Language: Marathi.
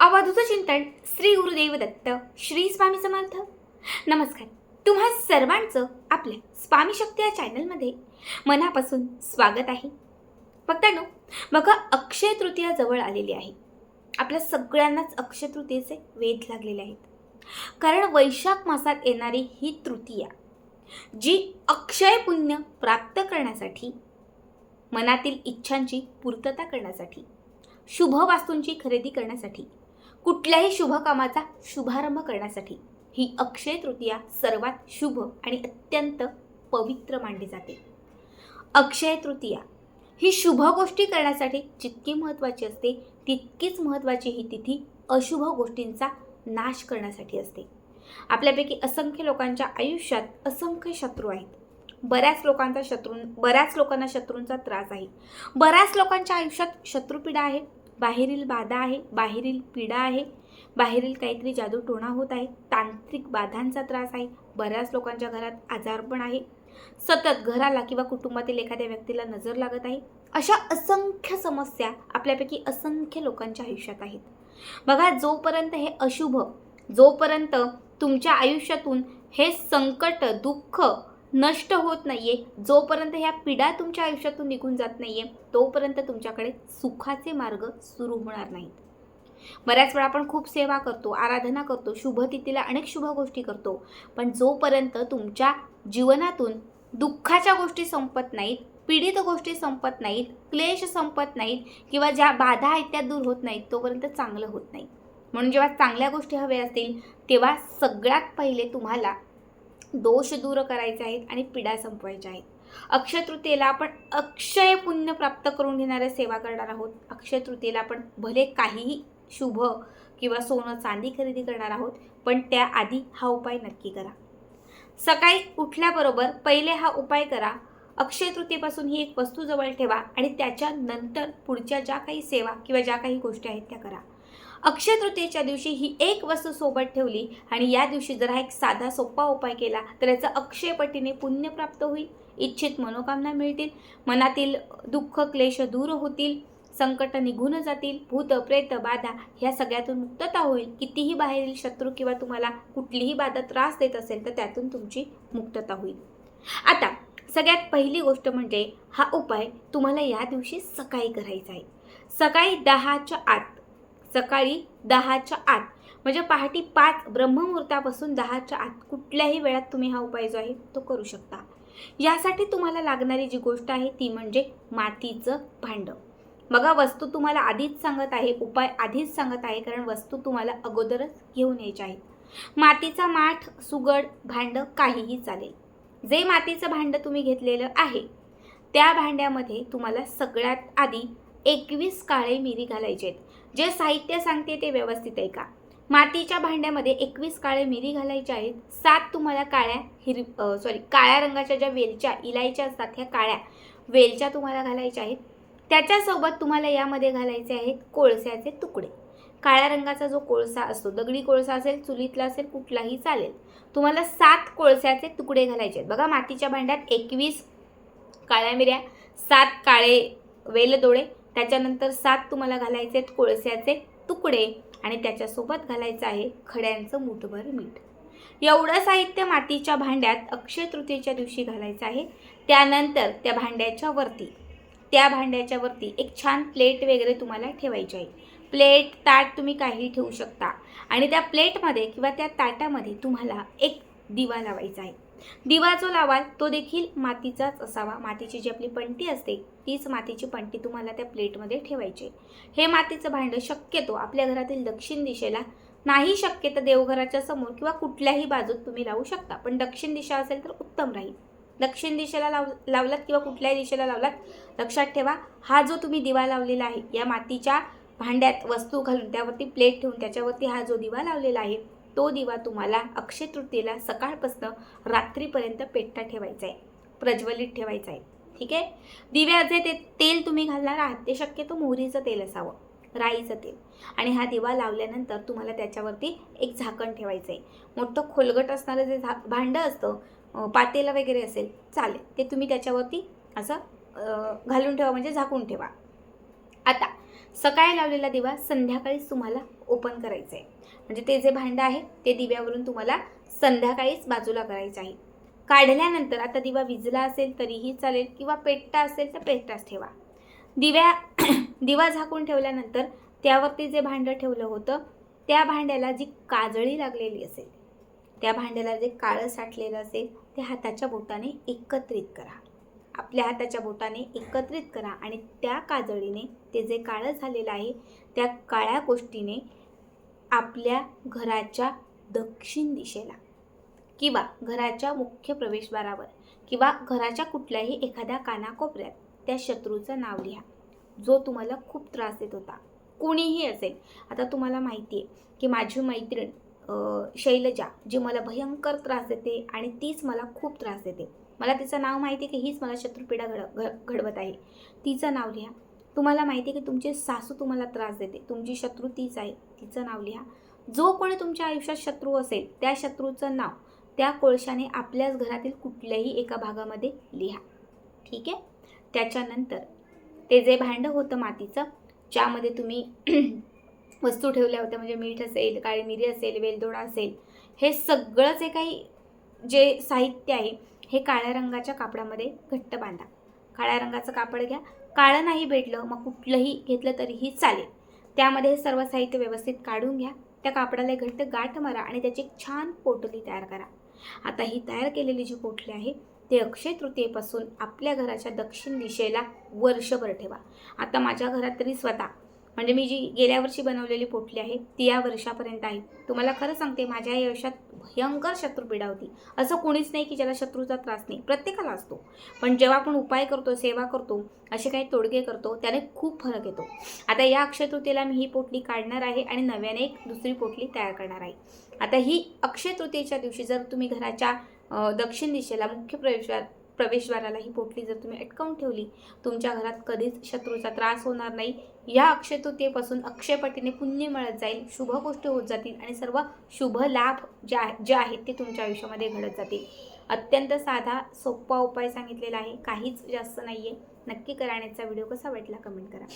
अवधूत चिंतन श्री गुरुदेव दत्त श्री स्वामी समर्थ. नमस्कार. तुम्हा सर्वांचं आपल्या स्वामी शक्ती या चॅनलमध्ये मनापासून स्वागत आहे. भक्तांनो बघा अक्षय तृतीया जवळ आलेली आहे. आपल्या सगळ्यांनाच अक्षय तृतीयेचे वेध लागलेले आहेत. कारण वैशाख मासात येणारी ही तृतीया जी अक्षय पुण्य प्राप्त करण्यासाठी मनातील इच्छांची पूर्तता करण्यासाठी शुभ वास्तूंची खरेदी करण्यासाठी कुठल्याही शुभ कामाचा शुभारंभ करण्यासाठी ही अक्षय तृतीया सर्वात शुभ आणि अत्यंत पवित्र मानली जाते. अक्षय तृतीया ही शुभ गोष्टी करण्यासाठी जितकी महत्त्वाची असते तितकीच महत्त्वाची ही तिथी अशुभ गोष्टींचा नाश करण्यासाठी असते. आपल्यापैकी असंख्य लोकांच्या आयुष्यात असंख्य शत्रू आहेत. बऱ्याच लोकांचा शत्रू बऱ्याच लोकांना शत्रूंचा त्रास आहे. बऱ्याच लोकांच्या आयुष्यात शत्रुपीडा आहे. बाहेरील बाधा आहे बाहेरील पीडा आहे बाहेरील काहीतरी जादू टोणा होत आहे तांत्रिक बाधांचा त्रास आहे बऱ्याच लोकांच्या घरात आजारपण आहे. सतत घराला किंवा कुटुंबातील एखाद्या व्यक्तीला नजर लागत आहे. अशा असंख्य समस्या आपल्यापैकी असंख्य लोकांच्या आयुष्यात आहेत. बघा जोपर्यंत हे अशुभ जोपर्यंत तुमच्या आयुष्यातून हे संकट दुःख नष्ट होत नाहीये. जोपर्यंत ह्या पिढा तुमच्या आयुष्यातून निघून जात नाहीये तोपर्यंत तुमच्याकडे सुखाचे मार्ग सुरू होणार नाहीत. बऱ्याच वेळा आपण खूप सेवा करतो आराधना करतो शुभ तिथीला अनेक शुभ गोष्टी करतो पण जोपर्यंत तुमच्या जीवनातून दुःखाच्या गोष्टी संपत नाहीत पीडित गोष्टी संपत नाहीत क्लेश संपत नाहीत किंवा ज्या बाधा आहेत त्या दूर होत नाहीत तोपर्यंत चांगलं होत नाही. म्हणून जेव्हा चांगल्या गोष्टी हव्या असतील तेव्हा सगळ्यात पहिले तुम्हाला दोष दूर करायचे आहेत आणि पिढ्या संपवायच्या आहेत. अक्षय तृतीयेला आपण अक्षय पुण्य प्राप्त करून घेणाऱ्या सेवा करणार आहोत. अक्षय तृतीयेला आपण भले काहीही शुभ किंवा सोनं चांदी खरेदी करणार आहोत पण त्याआधी हा उपाय नक्की करा. सकाळी उठल्याबरोबर पहिले हा उपाय करा. अक्षय तृतीयेपासून ही एक वस्तू जवळ ठेवा आणि त्याच्यानंतर पुढच्या ज्या काही सेवा किंवा ज्या काही गोष्टी आहेत त्या करा. अक्षय तृतीयेच्या दिवशी ही एक वस्तू सोबत ठेवली आणि या दिवशी जर हा एक साधा सोपा उपाय केला तर याचा अक्षयपटीने पुण्य प्राप्त होईल इच्छित मनोकामना मिळतील मनातील दुःख क्लेश दूर होतील संकट निघून जातील भूत प्रेत बाधा ह्या सगळ्यातून मुक्तता होईल. कितीही बाहेरील शत्रू किंवा तुम्हाला कुठलीही बाधा त्रास देत असेल तर त्यातून तुमची मुक्तता होईल. आता सगळ्यात पहिली गोष्ट म्हणजे हा उपाय तुम्हाला या दिवशी सकाळी करायचा आहे. सकाळी दहाच्या आत सकाळी दहाच्या आत. म्हणजे पहाटे पाच ब्रह्ममुहूर्तापासून दहाच्या आत कुठल्याही वेळात तुम्ही हा उपाय जो आहे तो करू शकता. यासाठी तुम्हाला लागणारी जी गोष्ट आहे ती म्हणजे मातीचं भांडं. बघा वस्तू तुम्हाला आधीच सांगत आहे उपाय आधीच सांगत आहे कारण वस्तू तुम्हाला अगोदरच घेऊन यायच्या आहेत. मातीचा माठ सुगड भांडं काहीही चालेल. जे मातीचं भांडं तुम्ही घेतलेलं आहे त्या भांड्यामध्ये तुम्हाला सगळ्यात आधी एकवीस काळे मिरी घालायचे आहेत. जे साहित्य सांगते ते व्यवस्थित आहे का? मातीच्या भांड्यामध्ये एकवीस काळे मिरी घालायच्या आहेत. सात तुम्हाला काळ्या हिर सॉरी काळ्या रंगाच्या ज्या वेलच्या इलायच्या असतात ह्या काळ्या वेलच्या तुम्हाला घालायच्या आहेत. त्याच्यासोबत तुम्हाला यामध्ये घालायचे आहेत कोळस्याचे तुकडे. काळ्या रंगाचा जो कोळसा असतो दगडी कोळसा असेल चुलीतला असेल कुठलाही चालेल तुम्हाला सात कोळस्याचे तुकडे घालायचे आहेत. बघा मातीच्या भांड्यात एकवीस काळ्या मिऱ्या सात काळे वेलदोडे त्याच्यानंतर सात तुम्हाला घालायचे आहेत कोळस्याचे तुकडे आणि त्याच्यासोबत घालायचं आहे खड्यांचं मुठभर मीठ. एवढं साहित्य मातीच्या भांड्यात अक्षय तृतीयेच्या दिवशी घालायचं आहे. त्यानंतर त्या भांड्याच्या वरती त्या भांड्याच्या वरती एक छान प्लेट वगैरे तुम्हाला ठेवायची आहे. प्लेट ताट तुम्ही काही ठेवू शकता आणि त्या प्लेटमध्ये किंवा त्या ताटामध्ये तुम्हाला एक दिवा लावायचा आहे. दिवा जो लावाल तो देखील मातीचाच असावा. मातीची जी आपली पंटी असते तीच मातीची पंटी तुम्हाला त्या प्लेटमध्ये ठेवायची. हे मातीचं भांडं शक्यतो आपल्या घरातील दक्षिण दिशेला नाही शक्य तर देवघराच्या समोर किंवा कुठल्याही बाजूत तुम्ही लावू शकता. पण दक्षिण दिशा असेल तर उत्तम राहील. दक्षिण दिशेला लाव लावलात किंवा कुठल्याही दिशेला लावलात लक्षात ठेवा हा जो तुम्ही दिवा लावलेला आहे या मातीच्या भांड्यात वस्तू घालून त्यावरती प्लेट ठेवून त्याच्यावरती हा जो दिवा लावलेला आहे तो दिवा तुम्हाला अक्षय तृतीयेला सकाळपासून रात्रीपर्यंत पेटता ठेवायचा आहे प्रज्वलित ठेवायचा आहे ठीक आहे? दिव्याचे ते तेल तुम्ही घालणार आहात ते शक्यतो मोहरीचं तेल असावं राईचं तेल. आणि हा दिवा लावल्यानंतर तुम्हाला त्याच्यावरती एक झाकण ठेवायचं आहे मोठं खोलगट असणारं जे झा भांडं असतं पातेलं वगैरे असेल चालेल. ते तुम्ही त्याच्यावरती असं घालून ठेवा म्हणजे झाकून ठेवा. आता सकाळी लावलेला दिवा संध्याकाळीच तुम्हाला ओपन करायचं आहे म्हणजे ते जे भांडं आहे ते दिव्यावरून तुम्हाला संध्याकाळीच बाजूला करायचं आहे. काढल्यानंतर आता दिवा विजला असेल तरीही चालेल किंवा पेट्टा असेल तर पेटताच ठेवा. दिव्या दिवा झाकून ठेवल्यानंतर त्यावरती जे भांडं ठेवलं होतं त्या भांड्याला जी काजळी लागलेली असेल त्या भांड्याला जे काळं साठलेलं असेल ते हाताच्या बोटाने एकत्रित करा. आपल्या हाताच्या बोटाने एकत्रित करा आणि त्या काजळीने ते जे काळं झालेलं आहे त्या काळ्या गोष्टीने आपल्या घराच्या दक्षिण दिशेला किंवा घराच्या मुख्य प्रवेशद्वारावर किंवा घराच्या कुठल्याही एखाद्या कानाकोपऱ्यात त्या शत्रूचं नाव लिहा. जो तुम्हाला खूप त्रास देत होता. कोणीही असेल. आता तुम्हाला माहिती आहे की माझी मैत्रीण शैलजा जी मला भयंकर त्रास देते आणि तीच मला खूप त्रास देते. मला तिचं नाव माहिती आहे की हीच मला शत्रुपीडा घड घ घडवत आहे. तिचं नाव लिहा. तुम्हाला माहिती आहे की तुमचे सासू तुम्हाला त्रास देते. तुमची शत्रू तीच आहे. तिचं नाव लिहा. जो कोणी तुमच्या आयुष्यात शत्रू असेल त्या शत्रूचं नाव त्या कोळशाने आपल्याच घरातील कुठल्याही एका भागामध्ये लिहा. ठीक आहे? त्याच्यानंतर ते जे भांडं होतं मातीचं ज्यामध्ये तुम्ही वस्तू ठेवल्या होत्या म्हणजे मीठ असेल काळी मिरी असेल वेलदोडा असेल हे सगळं जे काही जे साहित्य आहे हे काळ्या रंगाच्या कापडामध्ये घट्ट बांधा. काळ्या रंगाचं कापड घ्या काळं नाही भेटलं मग कुठलंही घेतलं तरीही चालेल. त्यामध्ये हे सर्व साहित्य व्यवस्थित काढून घ्या. त्या कापडाला घट्ट गाठ मारा आणि त्याची एक छान पोटली तयार करा. आता ही तयार केलेली जी पोटली आहे ते अक्षय तृतीयेपासून आपल्या घराच्या दक्षिण दिशेला वर्षभर ठेवा. आता माझ्या घरात तरी स्वतः म्हणजे मी जी गेल्या वर्षी बनवलेली पोटली आहे ती या वर्षापर्यंत आहे. तुम्हाला खरं सांगते माझ्या या आयुष्यात भयंकर शत्रुपीडा होती असं कोणीच नाही की ज्याला शत्रूचा त्रास नाही प्रत्येकाला असतो. पण जेव्हा आपण उपाय करतो सेवा करतो असे काही तोडगे करतो त्याने खूप फरक येतो. आता या अक्षय तृतीयेला मी ही पोटली काढणार आहे आणि नव्याने एक दुसरी पोटली तयार करणार आहे. आता ही अक्षय तृतीयेच्या दिवशी जर तुम्ही घराच्या दक्षिण दिशेला मुख्य प्रवेशात प्रवेशद्वाराला ही पोटली जर तुम्ही अटकावून ठेवली तुमच्या घरात कधीच शत्रूचा त्रास होणार नाही. या अक्षय तृतीयेपासून अक्षयपटीने पुण्य मिळत जाईल शुभ गोष्टी होत जातील आणि सर्व शुभ लाभ जे जे आहेत ते तुमच्या आयुष्यामध्ये घडत जातील. अत्यंत साधा सोपा उपाय सांगितलेला आहे काहीच जास्त नाही आहे नक्की कराण्याचा व्हिडिओ कसा वाटला कमेंट करा.